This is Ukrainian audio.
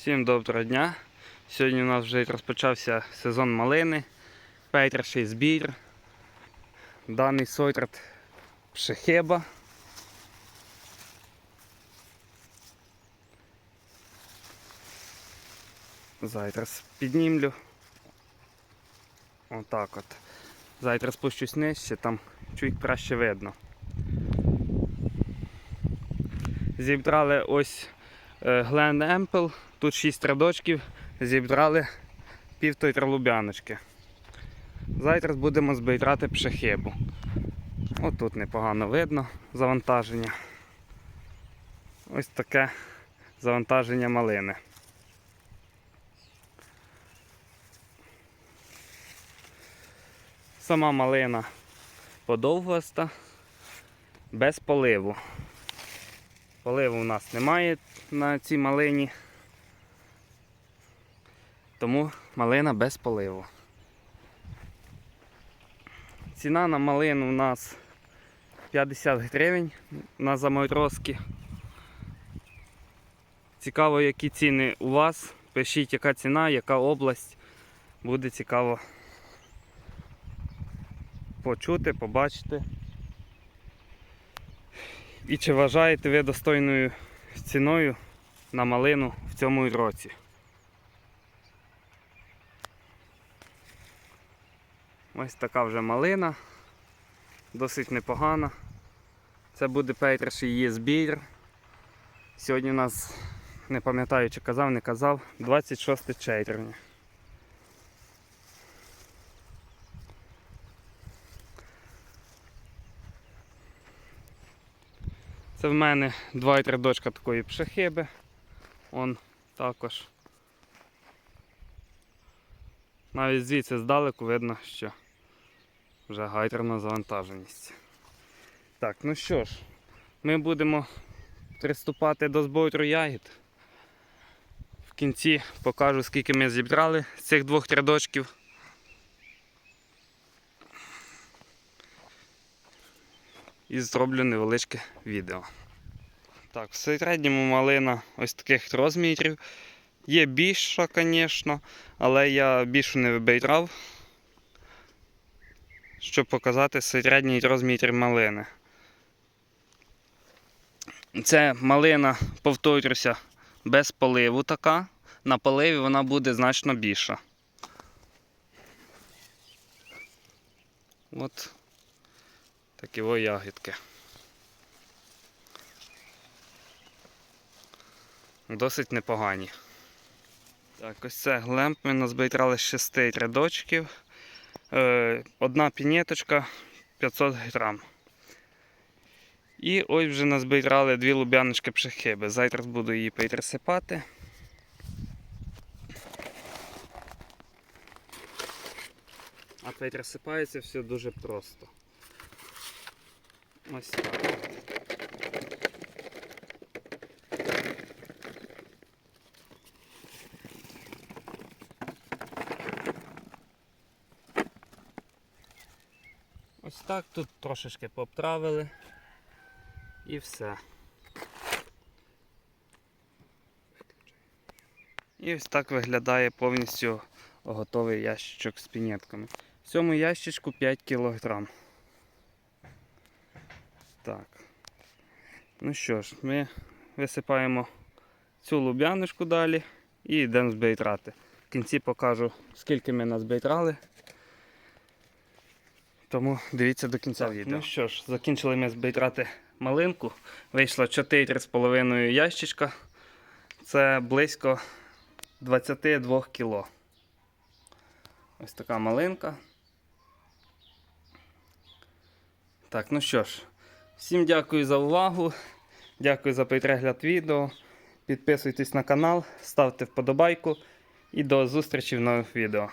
Всім доброго дня. Сьогодні у нас вже розпочався сезон малини, перший збір. Даний сорт пшехеба. Зараз піднімлю. Отак от. Зараз спущусь нижче, там чуть краще видно. Зібрали ось Гленд Емпл, тут 6 рядочків, зібрали півтора лубяночки. Зараз будемо збирати пшехибу. Ось тут непогано видно завантаження. Ось таке завантаження малини. Сама малина подовгаста, без поливу. Поливу у нас немає на цій малині, тому малина без поливу. Ціна на малину у нас 50 гривень на заморозки. Цікаво, які ціни у вас. Пишіть, яка ціна, яка область. Буде цікаво почути, побачити. І чи вважаєте ви достойною ціною на малину в цьому році? Ось така вже малина, досить непогана. Це буде перший її збір. Сьогодні у нас, не пам'ятаю, чи казав, не казав, 26 червня. Це в мене два і три дочка такої пшехиби. Он також. Навіть звідси здалеку видно, що вже гайтерна завантаженість. Так, ну що ж, ми будемо приступати до збору ягід. В кінці покажу, скільки ми зібрали з цих двох рядочків. І зроблю невеличке відео. Так, в середньому малина ось таких розмірів. Є більша, звісно, але я більшу не вибирав, щоб показати середній розмір малини. Це малина, повторюся, без поливу така. На поливі вона буде значно більша. От такі о ягідки. Досить непогані. Так, ось це глемп ми назбирали з 6 рядочків. Е, одна пінеточка 500 грам. І ось вже назбирали дві лубяночки пшехиби. Зараз буду її пересипати. А пересипається все дуже просто. Ось так. Ось так тут трошечки поправили і все. І ось так виглядає повністю готовий ящичок з пінетками. В цьому ящичку 5 кг. Так. Ну що ж, ми висипаємо цю лубяночку далі і йдемо збейтрати. В кінці покажу, скільки ми назбейтрали. Тому дивіться до кінця відео. Ну що ж, закінчили ми збейтрати малинку. Вийшло 4,5 ящичка. Це близько 22 кг. Ось така малинка. Так, ну що ж, всім дякую за увагу. Дякую за перегляд відео. Підписуйтесь на канал, ставте вподобайку і до зустрічі в нових відео.